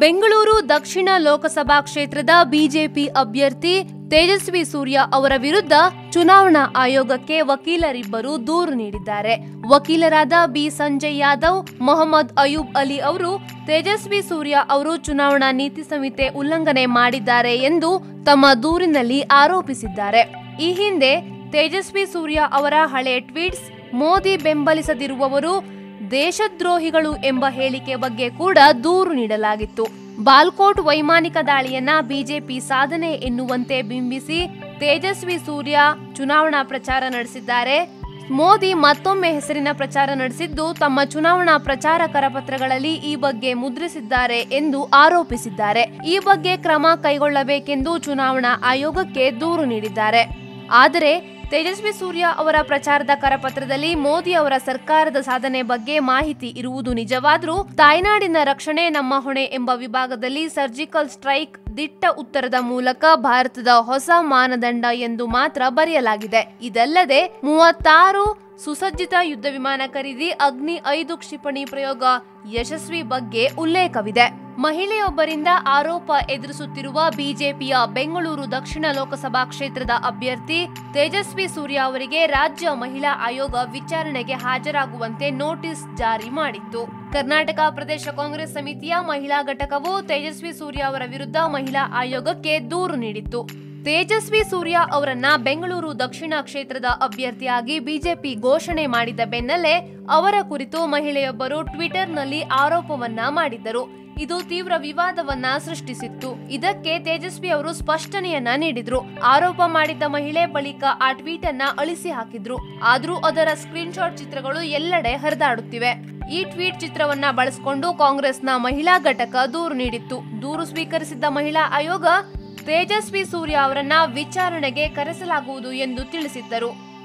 ಬೆಂಗಳೂರು ದಕ್ಷಿಣ ಲೋಕಸಭಾ ಕ್ಷೇತ್ರದ ಬಿಜೆಪಿ ಅಭ್ಯರ್ಥಿ ತೇಜಸ್ವಿ ಸೂರ್ಯ ಅವರ ವಿರುದ್ಧ ಚುನಾವಣಾ ಆಯೋಗಕ್ಕೆ ವಕೀಲರಿಬ್ಬರು ದೂರು ನೀಡಿದ್ದಾರೆ. ವಕೀಲರಾದ ಬಿ ಸಂಜಯ್ ಯಾದವ್, ಮೊಹಮ್ಮದ್ ಅಯೂಬ್ ಅಲಿ ಅವರು, ತೇಜಸ್ವಿ ಸೂರ್ಯ ಅವರು ಚುನಾವಣಾ ನೀತಿ ಸಂಹಿತೆ ಉಲ್ಲಂಘನೆ ಮಾಡಿದ್ದಾರೆ ಎಂದು ತಮ್ಮ ದೂರಿನಲ್ಲಿ ಆರೋಪಿಸಿದ್ದಾರೆ. ಈ ಹಿಂದೆ ತೇಜಸ್ವಿ ಸೂರ್ಯ ಅವರ ಹಳೆ ಟ್ವೀಟ್ಸ್, ಮೋದಿ ಬೆಂಬಲಿಸದಿರುವವರು ದೇಶದ್ರೋಹಿಗಳು ಎಂಬ ಹೇಳಿಕೆ ಬಗ್ಗೆ ಕೂಡ ದೂರು ನೀಡಲಾಗಿತ್ತು. ಬಾಲ್ಕೋಟ್ ವೈಮಾನಿಕ ದಾಳಿಯನ್ನ ಬಿಜೆಪಿ ಸಾಧನೆ ಎನ್ನುವಂತೆ ಬಿಂಬಿಸಿ ತೇಜಸ್ವಿ ಸೂರ್ಯ ಚುನಾವಣಾ ಪ್ರಚಾರ ನಡೆಸಿದ್ದಾರೆ. ಮೋದಿ ಮತ್ತೊಮ್ಮೆ ಹೆಸರಿನ ಪ್ರಚಾರ ನಡೆಸಿದ್ದು ತಮ್ಮ ಚುನಾವಣಾ ಪ್ರಚಾರ ಕರಪತ್ರಗಳಲ್ಲಿ ಈ ಬಗ್ಗೆ ಮುದ್ರಿಸಿದ್ದಾರೆ ಎಂದು ಆರೋಪಿಸಿದ್ದಾರೆ. ಈ ಬಗ್ಗೆ ಕ್ರಮ ಕೈಗೊಳ್ಳಬೇಕೆಂದು ಚುನಾವಣಾ ಆಯೋಗಕ್ಕೆ ದೂರು ನೀಡಿದ್ದಾರೆ. ಆದರೆ ತೇಜಸ್ವಿ ಸೂರ್ಯ ಅವರ ಪ್ರಚಾರದ ಕರಪತ್ರದಲ್ಲಿ ಮೋದಿ ಅವರ ಸರ್ಕಾರದ ಸಾಧನೆ ಬಗ್ಗೆ ಮಾಹಿತಿ ಇರುವುದು ನಿಜವಾದರೂ ತಾಯ್ನಾಡಿನ ರಕ್ಷಣೆ ನಮ್ಮ ಹೊಣೆ ಎಂಬ ವಿಭಾಗದಲ್ಲಿ ಸರ್ಜಿಕಲ್ ಸ್ಟ್ರೈಕ್ ದಿಟ್ಟ ಉತ್ತರದ ಮೂಲಕ ಭಾರತದ ಹೊಸ ಮಾನದಂಡ ಎಂದು ಮಾತ್ರ ಬರೆಯಲಾಗಿದೆ. ಇದಲ್ಲದೆ ಮೂವತ್ತಾರು ಸುಸಜ್ಜಿತ ಯುದ್ಧ ವಿಮಾನ ಖರೀದಿ, ಅಗ್ನಿ ಐದು ಕ್ಷಿಪಣಿ ಪ್ರಯೋಗ ಯಶಸ್ವಿ ಬಗ್ಗೆ ಉಲ್ಲೇಖವಿದೆ. ಮಹಿಳೆಯೊಬ್ಬರಿಂದ ಆರೋಪ ಎದುರಿಸುತ್ತಿರುವ ಬಿಜೆಪಿಯ ಬೆಂಗಳೂರು ದಕ್ಷಿಣ ಲೋಕಸಭಾ ಕ್ಷೇತ್ರದ ಅಭ್ಯರ್ಥಿ ತೇಜಸ್ವಿ ಸೂರ್ಯ ಅವರಿಗೆ ರಾಜ್ಯ ಮಹಿಳಾ ಆಯೋಗ ವಿಚಾರಣೆಗೆ ಹಾಜರಾಗುವಂತೆ ನೋಟಿಸ್ ಜಾರಿ ಮಾಡಿತ್ತು. ಕರ್ನಾಟಕ ಪ್ರದೇಶ ಕಾಂಗ್ರೆಸ್ ಸಮಿತಿಯ ಮಹಿಳಾ ಘಟಕವು ತೇಜಸ್ವಿ ಸೂರ್ಯ ಅವರ ವಿರುದ್ಧ ಮಹಿಳಾ ಆಯೋಗಕ್ಕೆ ದೂರು ನೀಡಿತ್ತು. ತೇಜಸ್ವಿ ಸೂರ್ಯ ಅವರನ್ನ ಬೆಂಗಳೂರು ದಕ್ಷಿಣ ಕ್ಷೇತ್ರದ ಅಭ್ಯರ್ಥಿಯಾಗಿ ಬಿಜೆಪಿ ಘೋಷಣೆ ಮಾಡಿದ ಬೆನ್ನಲ್ಲೇ ಅವರ ಕುರಿತು ಮಹಿಳೆಯೊಬ್ಬರು ಟ್ವಿಟರ್ನಲ್ಲಿ ಆರೋಪವನ್ನ ಮಾಡಿದ್ದರು. ಇದು ತೀವ್ರ ವಿವಾದವನ್ನ ಸೃಷ್ಟಿಸಿತ್ತು. ಇದಕ್ಕೆ ತೇಜಸ್ವಿ ಅವರು ಸ್ಪಷ್ಟನೆಯನ್ನ ನೀಡಿದ್ರು. ಆರೋಪ ಮಾಡಿದ್ದ ಮಹಿಳೆ ಬಳಿಕ ಆ ಟ್ವೀಟ್ ಅನ್ನ ಅಳಿಸಿ ಹಾಕಿದ್ರು. ಆದ್ರೂ ಅದರ ಸ್ಕ್ರೀನ್ ಶಾಟ್ ಚಿತ್ರಗಳು ಎಲ್ಲೆಡೆ ಹರಿದಾಡುತ್ತಿವೆ. ಈ ಟ್ವೀಟ್ ಚಿತ್ರವನ್ನ ಬಳಸಿಕೊಂಡು ಕಾಂಗ್ರೆಸ್ನ ಮಹಿಳಾ ಘಟಕ ದೂರು ನೀಡಿತ್ತು. ದೂರು ಸ್ವೀಕರಿಸಿದ್ದ ಮಹಿಳಾ ಆಯೋಗ ತೇಜಸ್ವಿ ಸೂರ್ಯ ಅವರನ್ನ ವಿಚಾರಣೆಗೆ ಕರೆಸಲಾಗುವುದು ಎಂದು ತಿಳಿಸಿದ್ದರು.